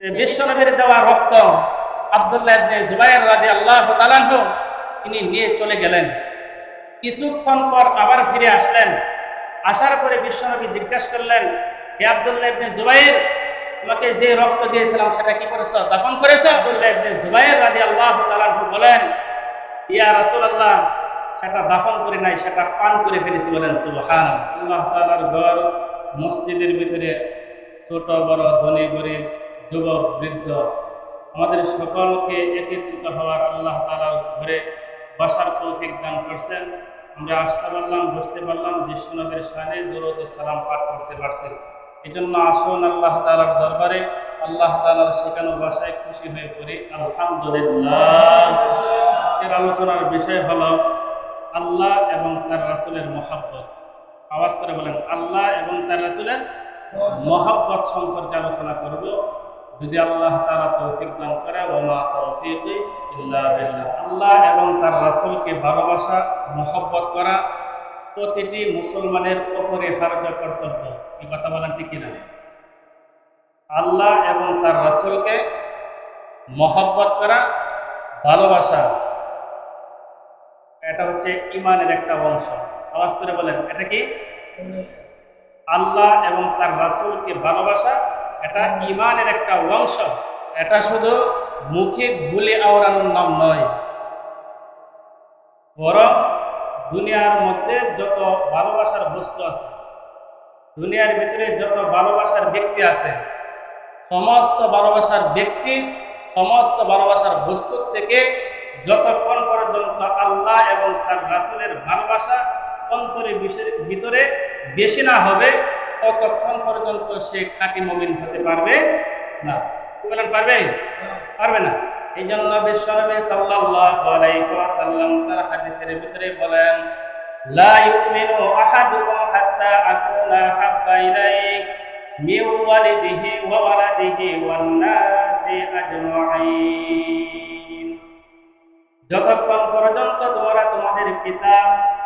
বিশ্বনবীর দেওয়া রক্ত আব্দুল্লাহ জুবাইর রাদিয়াল্লাহু তাআলাহু তিনি নিয়ে চলে গেলেন। কিছুক্ষণ পর আবার ফিরে আসলেন। আসার পরে বিশ্বনবী জিজ্ঞাসা করলেন, হে আব্দুল্লাহ ইবনে জুবাইর, তোমাকে যে রক্ত দিয়েছিলাম সেটা কি করেছ, দাফন করেছ? আব্দুল্লাহ ইবনে জুবাইর রাদিয়াল্লাহু তাআলাহু বলেন, ইয়া রাসুল আল্লাহ সেটা দাফন করে নাই, সেটা পান করে ফেলেছি, বলেন সুবহান আল্লাহ তাআলার ঘর মসজিদের ভিতরে ছোট, বড়, ধনী, গরিব যুবক, বৃদ্ধ, আমাদের সকলকে একত্রিত হওয়ার আল্লাহ তাআলার ঘরে বসার তৌফিক দান করছেন। আমরা আসতে পারলাম, বুঝতে পারলাম বিশ্বনবীর শানে দূরত সালাম পাঠ করতে পারছি। এই জন্য আসুন আল্লাহ তাআলার দরবারে, আল্লাহ তাআলার শেখানো ভাষায় খুশি হয়ে পড়ি। আলহামদুলিল্লাহ। আজকের আলোচনার বিষয় হলো, আল্লাহ এবং তার রাসূলের মহাব্বত। আওয়াজ করে বলেন, আল্লাহ এবং তার রাসূলের মহাব্বত সম্পর্কে আলোচনা করব। যদি আল্লাহ তারা তৌফিক দান করে ওমা তৌফিক ইল্লা আল্লাহ এবং তার রাসূলকে ভালোবাসা, মহব্বত করা প্রতিটি মুসলমানের অপরিহার্য কর্তব্য। এই কথা বলেন ঠিক কিনা? আল্লাহ এবং তার রাসূলকে মহব্বত করা, ভালোবাসা, এটা হচ্ছে ইমানের একটা অংশ। আওয়াজ করে বলেন, এটা কি? আল্লাহ এবং তার রাসূলকে ভালোবাসা এটা ইমানের একটা অংশ। এটা শুধু মুখে গুলি আওড়ানোর নাম নয়। বরং দুনিয়ার মধ্যে যত ভালোবাসার বস্তু আছে, দুনিয়ার ভিতরে যত ভালোবাসার ব্যক্তি আছে, সমস্ত ভালোবাসার ব্যক্তি, সমস্ত ভালোবাসার বস্তুর থেকে যতক্ষণ পর্যন্ত আল্লাহ এবং তার রাসূলের ভালোবাসা অন্তরে বিশেষ- ভিতরে বেশি না হবে ততক্ষণ পর্যন্ত সে খাঁটি মমিন হতে পারবে না। কি বলেন, পারবে? পারবে না। এই জন্য বিশ্বনবী সাল্লাল্লাহু আলাইহি ওয়াসাল্লাম তার হাদিসের ভিতরে বলেন, লা ইউমিনু আহাদুকুম হাত্তা আকুনা হাব্বা ইলাইক মিন ওয়ালিদিহি ওয়া ওয়ালাদিহি ওয়ান নাসি আজমাইন। যতক্ষণ পর্যন্ত তোমরা তোমাদের পিতা,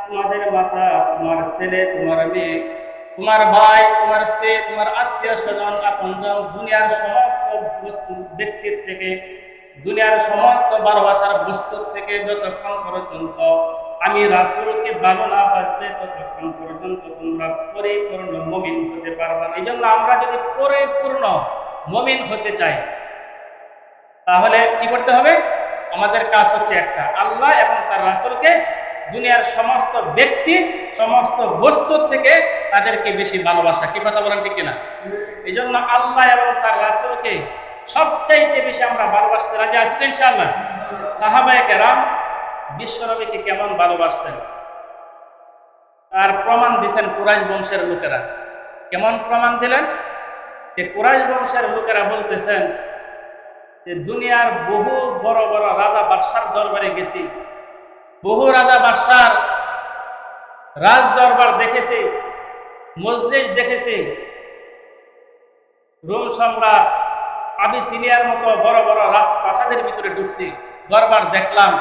তোমাদের মাতা, তোমার ছেলে, তোমার মেয়ে তোমার ভাই, তোমার স্ত্রী, তোমার আত্মীয় স্বজন আপনজন দুনিয়ার সমস্ত ব্যক্তির থেকে, দুনিয়ার সমস্ত ভালোবাসার বস্তুর থেকে যতক্ষণ পর্যন্ত আমি রাসূলকে ভালো না বাসবে ততক্ষণ পর্যন্ত তোমরা পরিপূর্ণ মমিন হতে পারবে এই জন্য আমরা যদি পরিপূর্ণ মমিন হতে চাই, তাহলে কি করতে হবে? আমাদের কাজ হচ্ছে একটা, আল্লাহ এবং তার রাসূলকে দুনিয়ার সমস্ত ব্যক্তি, সমস্ত বস্তুর থেকে তাদেরকে বেশি ভালোবাসা। কি কথা বলেন ঠিক কিনা? এই জন্য আল্লাহ এবং তার রাসূলকে সবচাইতে বেশি আমরা ভালোবাসতে রাজি আছি তো ইনশাআল্লাহ? সাহাবায়ে কেরাম বিশ্বনবীকে কেমন ভালোবাসতেন? তার প্রমাণ দিছেন কুরাইশ বংশের লোকেরা। কেমন প্রমাণ দিলেন? যে কুরাইশ বংশের লোকেরা বলতেছেন যে, দুনিয়ার বহু বড় বড় রাজা বাদশার দরবারে গেছি। বহু রাজা বাদশার রাজ দরবার দেখেছে, মজলিস দেখেছে। রোম সম্রাট আবিসিনিয়ার মতো বড় বড় রাজপ্রাসাদের ভিতরে ঢুকছি, দরবার দেখলাম।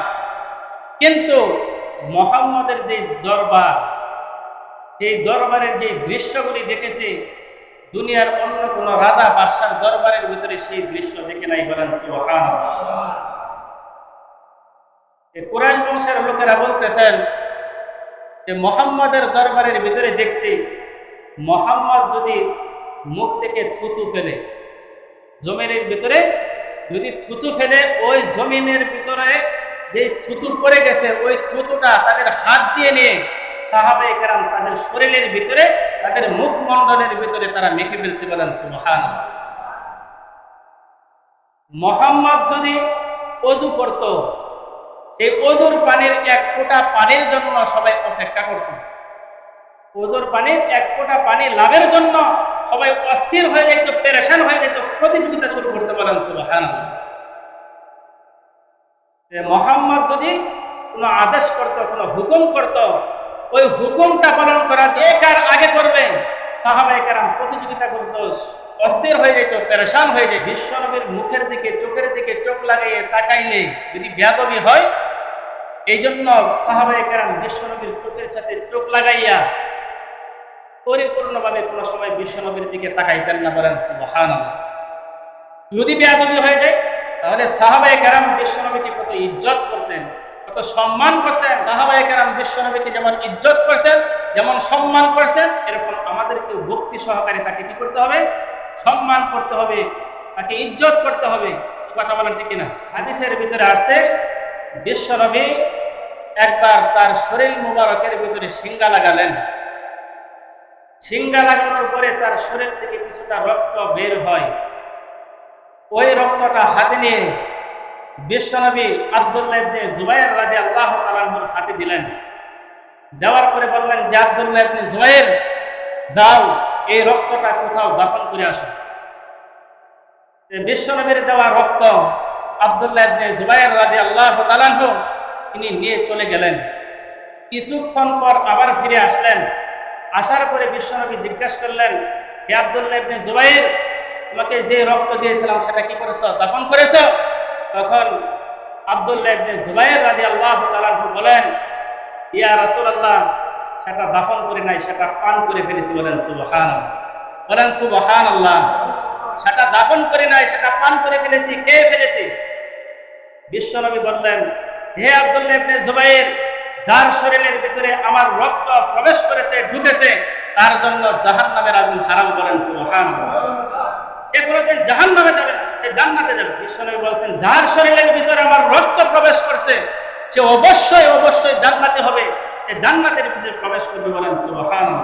কিন্তু মোহাম্মদের যে দরবার, সেই দরবারের যে দৃশ্যগুলি দেখেছে, দুনিয়ার অন্য কোন রাজা বাদশার দরবারের ভিতরে সেই দৃশ্য দেখে নাই বলেন সুবহান কোরআন বংশের লোকেরা বলতেছেন যে মোহাম্মদের দরবারের ভিতরে দেখছি, মোহাম্মদ যদি মুখ থেকে থুতু ফেলে, জমিনের ভিতরে যদি থুতু ফেলে, ওই জমিনের ভিতরে যে থুতু পড়ে গেছে, ওই থুতুটা তাদের হাত দিয়ে নিয়ে সাহাবে কেরাম তাদের শরীরের ভিতরে, তাদের মুখমণ্ডলের ভিতরে তারা মেখে ফেলছে বলেন সুবহান মোহাম্মদ যদি অজু করত সেই অজুর পানির এক ফোঁটা পানির জন্য সবাই অপেক্ষা করত। অজুর পানির এক ফোঁটা পানি লাভের জন্য সবাই অস্থির হয়ে যেত পেরেশান হয়ে যেত প্রতিযোগিতা শুরু করতে পারেন সুবহান মোহাম্মদ যদি কোনো আদেশ করত, কোনো হুকুম করত, ওই হুকুমটা পালন করা যে কার আগে করবে সাহাবাই কারাম প্রতিযোগিতা করত, অস্থির হয়ে যেত পেরেশান হয়ে যায় বিশ্বনবীর মুখের দিকে, চোখের দিকে চোখ লাগাইয়ে তাকাইলে যদি ব্যাধবি হয় এই জন্য সাহাবাই কারাম বিশ্বনবীর চোখের সাথে চোখ লাগাইয়া পরিপূর্ণভাবে কোনো সময় বিশ্বনবীর দিকে তাকাইতেন না, বলেন সুবহানাল্লাহ। যদি বেয়াদবি হয়ে যায়, তাহলে সাহাবায়ে কেরাম বিশ্বনবীকে কত ইজ্জত করতেন, কত সম্মান করতেন। সাহাবায়ে কেরাম বিশ্বনবীকে যেমন ইজ্জত করছেন, যেমন সম্মান করছেন, এরকম আমাদেরকে ভক্তি সহকারে তাকে কি করতে হবে? সম্মান করতে হবে, তাকে ইজ্জত করতে হবে। কথা বলেন ঠিক কিনা? হাদিসের ভিতরে আসছে বিশ্বনবী একবার তার শরীর মুবারকের ভিতরে সিঙ্গা লাগালেন। সিঙ্গা লাগানোর পরে তার শরীর থেকে কিছুটা রক্ত বের হয়। ওই রক্তটা হাতে নিয়ে বিশ্বনবী আব্দুল্লাহ জুবাইর রাজি আল্লাহ তালাহুর হাতে দিলেন। দেওয়ার পরে বললেন, যে আব্দুল্লাহ ইবনে জুবাইর, যাও, এই রক্তটা কোথাও দাফন করে আসো। বিশ্বনবীর দেওয়া রক্ত আব্দুল্লাহ জুবাইর রাজি আল্লাহ তালাহু তিনি নিয়ে চলে গেলেন। কিছুক্ষণ পর আবার ফিরে আসলেন। আসার পরে বিশ্বনবী জিজ্ঞাসা করলেন, হে আব্দুল্লাহ ইবনে জুবাইর, তোমাকে যে রক্ত দিয়েছিলাম সেটা কি করেছ, দাফন করেছ? তখন আব্দুল্লাহ ইবনে জুবাইর রাদিয়াল্লাহু তাআলা বলেন, ইয়া রাসূলুল্লাহ, সেটা দাফন করে নাই, সেটা পান করে ফেলেছি। বলেন, সুবহানাল্লাহ। বলেন, সুবহানাল্লাহ। সেটা দাফন করে নাই, সেটা পান করে ফেলেছি। কে ফেলেছি? বিশ্বনবী বললেন, হে আব্দুল্লাহ ইবনে জুবাইর, যার শরীরের ভিতরে আমার রক্ত প্রবেশ করেছে, ঢুকেছে, তার জন্য জাহান্নামের আগুন হারাম করেন সে কোনোদিন জাহান নামে যাবে সে জান্নাতে যাবে। বিশ্বনবী বলছেন, যার শরীরের ভিতরে আমার রক্ত প্রবেশ করছে, সে অবশ্যই অবশ্যই জান্নাতে হবে, সে জান্নাতের ভিতরে প্রবেশ করবে বলেন, সুবহানাল্লাহ।